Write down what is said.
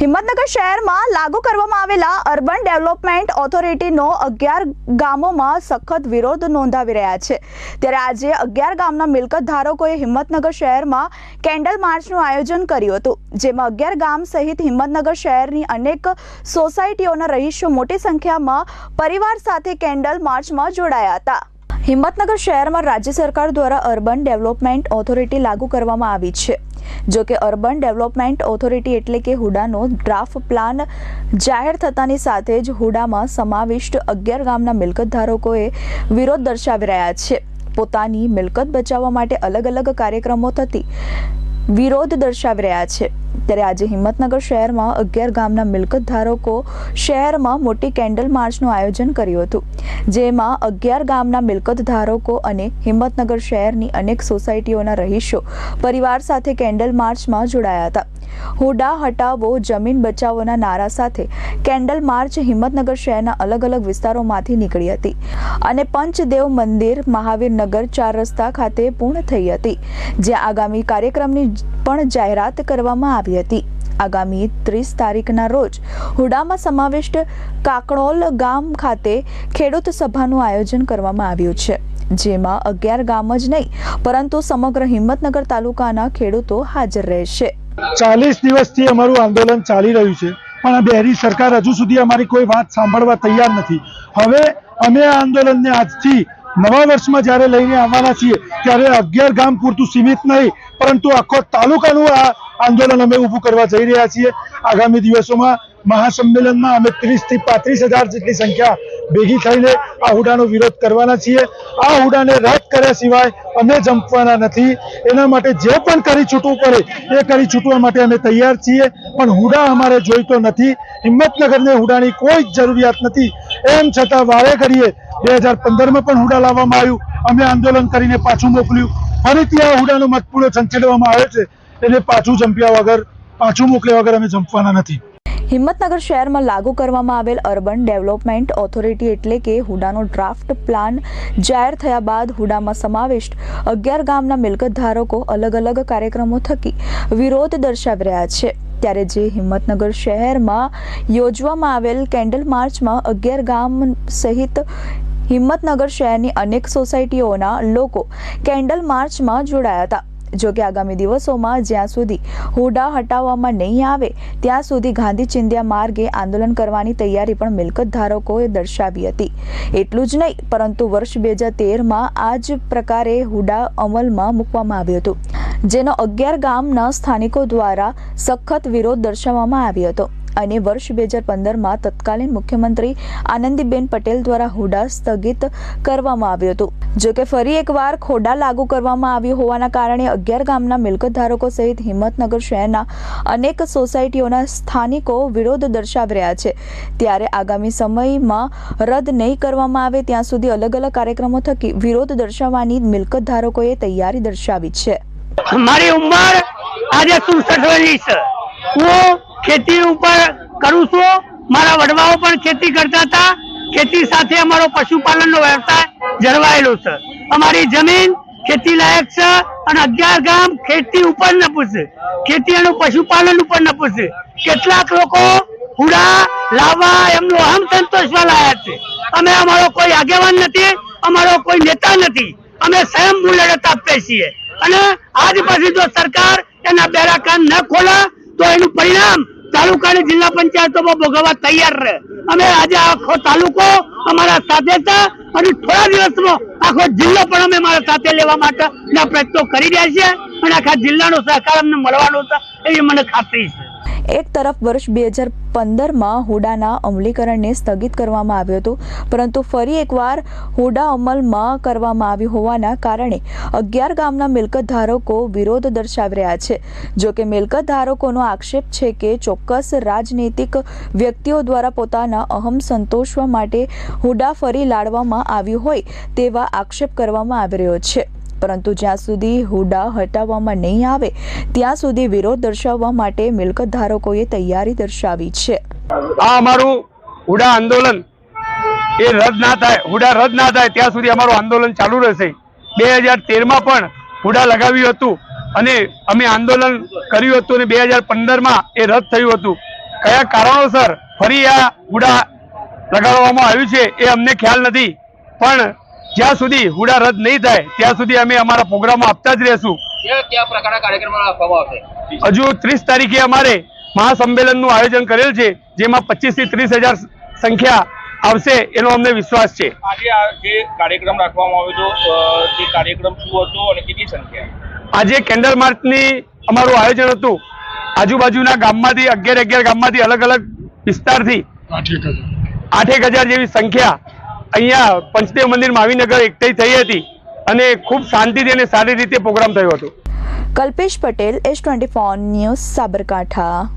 હિંમતનગર શહેરમાં લાગુ કરવામાં આવેલા અર્બન ડેવલપમેન્ટ ઓથોરિટીનો અગિયાર ગામોમાં સખત વિરોધ નોંધાવી રહ્યા છે. ત્યારે આજે અગિયાર ગામના મિલકત ધારકોએ હિંમતનગર શહેરમાં કેન્ડલ માર્ચનું આયોજન કર્યું હતું, જેમાં અગિયાર ગામ સહિત હિંમતનગર શહેરની અનેક સોસાયટીઓના રહીશો મોટી સંખ્યામાં પરિવાર સાથે કેન્ડલ માર્ચમાં જોડાયા હતા. હિંમતનગર શહેરમાં રાજ્ય સરકાર દ્વારા અર્બન ડેવલપમેન્ટ ઓથોરિટી લાગુ કરવામાં આવી છે. જો કે અર્બન ડેવલપમેન્ટ ઓથોરિટી એટલે કે હુડાનો ડ્રાફ્ટ પ્લાન જાહેર થતાની સાથે જ હુડામાં સમાવિષ્ટ અગિયાર ગામના મિલકત ધારકોએ વિરોધ દર્શાવી રહ્યા છે. પોતાની મિલકત બચાવવા માટે અલગ અલગ કાર્યક્રમો થતી વિરોધ દર્શાવી રહ્યા છે. ત્યારે આજે હિંમતનગર શહેરમાં અગિયાર ગામના મિલકત ધારકો શહેરમાં મોટી કેન્ડલ માર્ચનું આયોજન કર્યું હતું. જેમાં અગિયાર ગામના મિલકત ધારકો અને હિંમતનગર શહેરની અનેક સોસાયટીઓના રહીશો પરિવાર સાથે કેન્ડલ માર્ચમાં જોડાયા હતા. હુડા હટાવો, જમીન બચાવોના નારા સાથે કેન્ડલ માર્ચ હિંમતનગર શહેરના અલગ અલગ વિસ્તારોમાંથી નીકળી હતી અને પંચદેવ મંદિર મહાવીરનગર ચાર રસ્તા ખાતે પૂર્ણ થઈ હતી, જ્યાં આગામી કાર્યક્રમની પણ જાહેરાત કરવામાં આવી હતી. આગામી ત્રીસ તારીખના રોજ હુડામાં સમાવિષ્ટ કાકણોલ ગામ ખાતે ખેડૂત સભાનું આયોજન કરવામાં આવ્યું છે, જેમાં અગિયાર ગામ જ નહીં, પરંતુ સમગ્ર હિંમતનગર તાલુકાના ખેડૂતો હાજર રહેશે. ચાલીસ દિવસથી અમારું આંદોલન ચાલી રહ્યું છે, પણ આ સરકાર હજુ સુધી અમારી કોઈ વાત સાંભળવા તૈયાર નથી. હવે અમે આ આંદોલનને આજથી નવા વર્ષમાં જ્યારે લઈને આવવાના છીએ, ત્યારે અગિયાર ગામ પૂરતું સીમિત નહીં, પરંતુ આખો તાલુકાનું આ આંદોલન અમે ઊભું કરવા જઈ રહ્યા છીએ. આગામી દિવસોમાં મહાસંમેલનમાં અમે ત્રીસથી પાંત્રીસ હજાર જેટલી સંખ્યા ભેગી થઈને આ હુડાનો વિરોધ કરવાના છીએ. આ હુડાને રદ કર્યા સિવાય અમે જંપવાના નથી. એના માટે જે પણ કરી છૂટવું પડે, એ કરી છૂટવા માટે અમે તૈયાર છીએ. પણ હુડા અમારે જોઈતો નથી. હિંમતનગરને હુડાની કોઈ જ જરૂરિયાત નથી. એમ છતાં વારે કરીએ બે હજાર પંદરમાં પણ હુડા લાવવામાં આવ્યું. અમે આંદોલન કરીને પાછું મોકલ્યું. ફરીથી આ હુડાનો મતપૂરો સંચેડવામાં આવે છે. એને પાછું જંપ્યા વગર, પાછું મોકલ્યા વગર અમે જંપવાના નથી. હિંમતનગર શહેરમાં લાગુ કરવામાં આવેલ અર્બન ડેવલપમેન્ટ ઓથોરિટી એટલે કે હુડાનો ડ્રાફ્ટ પ્લાન જાહેર થયા બાદ હુડામાં સમાવિષ્ટ અગિયાર ગામના મિલકત ધારકો અલગ અલગ કાર્યક્રમો થકી વિરોધ દર્શાવી રહ્યા છે. ત્યારે જે હિંમતનગર શહેરમાં યોજવામાં આવેલ કેન્ડલ માર્ચમાં અગિયાર ગામ સહિત હિંમતનગર શહેરની અનેક સોસાયટીઓના લોકો કેન્ડલ માર્ચમાં જોડાયા હતા. જો કે આગામી દિવસોમાં જ્યાં સુધી હુડા હટાવવામાં નહીં આવે, ત્યાં સુધી ગાંધી ચિંધ્યા માર્ગે આંદોલન કરવાની તૈયારી પણ મિલકત ધારકોએ દર્શાવી હતી. એટલું જ નહીં, પરંતુ વર્ષ બે હજાર તેરમાં આ જ પ્રકારે હુડા અમલમાં મૂકવામાં આવ્યું હતું, જેનો અગિયાર ગામના સ્થાનિકો દ્વારા સખત વિરોધ દર્શાવવામાં આવ્યો હતો. અને વર્ષ બે હજાર પંદરમાં તત્કાલીન મુખ્યમંત્રી આનંદીબેન પટેલ દ્વારા હુડા સ્થગિત કરવામાં આવ્યું હતું. જોકે ફરી એકવાર ખોડા લાગુ કરવામાં આવ્યું હોવાના કારણે અગિયાર ગામના મિલકત ધારકો સહિત હિંમતનગર શહેરના અનેક સોસાયટીઓના સ્થાનિકો વિરોધ દર્શાવી રહ્યા છે. ત્યારે આગામી સમયમાં રદ નહીં કરવામાં આવે ત્યાં સુધી અલગ અલગ કાર્યક્રમો થકી વિરોધ દર્શાવવાની મિલકત ધારકોએ તૈયારી દર્શાવી છે. મારી ઉંમર આજે સુસઠ વર્ષની છે. હું ખેતી ઉપર કરું છું. મારા વડવાઓ પણ ખેતી કરતા હતા. ખેતી સાથે અમારો પશુપાલનનો વ્યવસાય જળવાયેલો છે. અમારી જમીન ખેતી લાયક છે અને અગિયાર ગામ ખેતી ઉપર ન પૂછે ખેતી અને પશુપાલન ઉપર ન છે. કેટલાક લોકો હુડા લાવવા એમનો અહમ સંતોષવા લાયા છે. અમે અમારો કોઈ આગેવાન નથી, અમારો કોઈ નેતા નથી. અમે સ્વયં લડત આપીએ છીએ. અને આજ પછી જો સરકાર એના બેરા કાન ન ખોલે, તો એનું પરિણામ તાલુકા ની જિલ્લા પંચાયતોમાં ભોગવવા તૈયાર રહે. અમે આજે આખો તાલુકો અમારા સાથે હતા અને થોડા દિવસમાં આખો જિલ્લો પણ અમે મારા સાથે લેવા માટે ના પ્રયત્નો કરી રહ્યા છીએ અને આખા જિલ્લાનો સહકાર અમને મળવાનો છે એવી મને ખાતરી છે. એક તરફ વર્ષ બે હજાર પંદરમાં હુડાના અમલીકરણને સ્થગિત કરવામાં આવ્યું હતું, પરંતુ ફરી એકવાર હુડા અમલમાં કરવામાં આવ્યું હોવાના કારણે અગિયાર ગામના મિલકત ધારકો વિરોધ દર્શાવી રહ્યા છે. જો કે મિલકત ધારકોનો આક્ષેપ છે કે ચોક્કસ રાજનૈતિક વ્યક્તિઓ દ્વારા પોતાના અહમ સંતોષવા માટે હુડા ફરી લાડવામાં આવ્યું હોય તેવા આક્ષેપ કરવામાં આવી રહ્યો છે. પરંતુ જ્યાં સુધી હુડા હટાવવામાં નહીં આવે, ત્યાં સુધી વિરોધ દર્શાવવા માટે મિલકત ધારકોએ તૈયારી દર્શાવી છે. આ અમારું હુડા આંદોલન, એ રદ ના થાય, હુડા રદ ના થાય, ત્યાં સુધી અમારું આંદોલન ચાલુ રહેશે. બે હજાર તેરમાં પણ હુડા લગાવ્યું હતું અને અમે આંદોલન કર્યું હતું અને બે હજાર પંદરમાં એ રદ થયું હતું. કયા કારણોસર ફરી આ હુડા લગાડવામાં આવ્યું છે એ અમને ખ્યાલ નથી. પણ જ્યાં સુધી હુડા રદ નહીં થાય ત્યાં સુધી અમે અમારા પ્રોગ્રામો આપતા જ રહેશું. હજુ ત્રીસ તારીખે અમારે મહાસંમેલનનું આયોજન કરેલ છે જેમાં પચીસથી ત્રીસ હજાર સંખ્યા આવશે એનો અમને વિશ્વાસ છે. આજે આ જે કાર્યક્રમ રાખવામાં આવ્યો હતો તે કાર્યક્રમ શું હતો અને કેટલી સંખ્યા? આજે કેન્ડલ માર્ચની અમારું આયોજન હતું. આજુબાજુના ગામમાંથી અગિયાર અગિયાર ગામમાંથી અલગ અલગ વિસ્તારથી આઠેક હજાર જેવી સંખ્યા અહીંયા પંચદેવ મંદિર માવીનગર એકઠી થઈ હતી અને ખૂબ શાંતિથી અને સારી રીતે પ્રોગ્રામ થયો હતો. Kalpesh Patel, S twenty news, Sabarkantha.